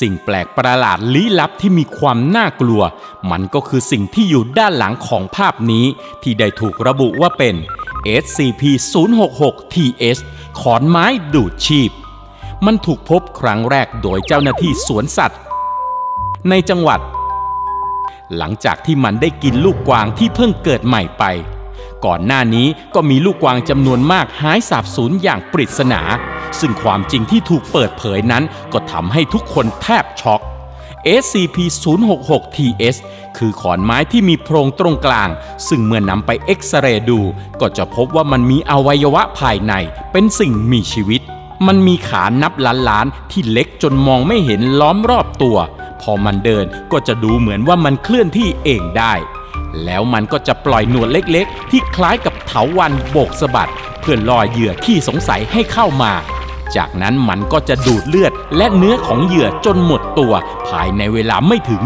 สิ่งแปลกประหลาดลี้ลับที่มีความน่ากลัว มันก็คือสิ่งที่อยู่ด้านหลังของภาพนี้ ที่ได้ถูกระบุว่าเป็น SCP-066-TS ขอนไม้ดูดชีพ มันถูกพบครั้งแรกโดยเจ้าหน้าที่สวนสัตว์ ในจังหวัด หลังจากที่มันได้กินลูกกวางที่เพิ่งเกิดใหม่ไป ก่อนหน้านี้ก็มีลูกกวางจำนวนมากหายสาบสูญอย่างปริศนา ซึ่งความจริงที่ถูกเปิดเผยนั้น ก็ทำให้ทุกคนแทบช็อก SCP-066-TS คือขอนไม้ที่มีโพรงตรงกลาง ซึ่งเมื่อนำไปเอ็กซเรย์ดู ก็จะพบว่ามันมีอวัยวะภายใน เป็นสิ่งมีชีวิต มันมีขานับล้านล้านๆที่เล็กจนมองไม่เห็นล้อมรอบตัว พอมันเดินก็จะดูเหมือนว่ามันเคลื่อนที่เองได้ แล้วมันก็จะปล่อยหนวดเล็กๆ ที่คล้ายกับเถาวันโบกสะบัด เพื่อล่อเหยื่อที่สงสัยให้เข้ามา จากนั้นมันก็จะดูดเลือดและเนื้อของเหยื่อจนหมดตัวภายในเวลาไม่ถึง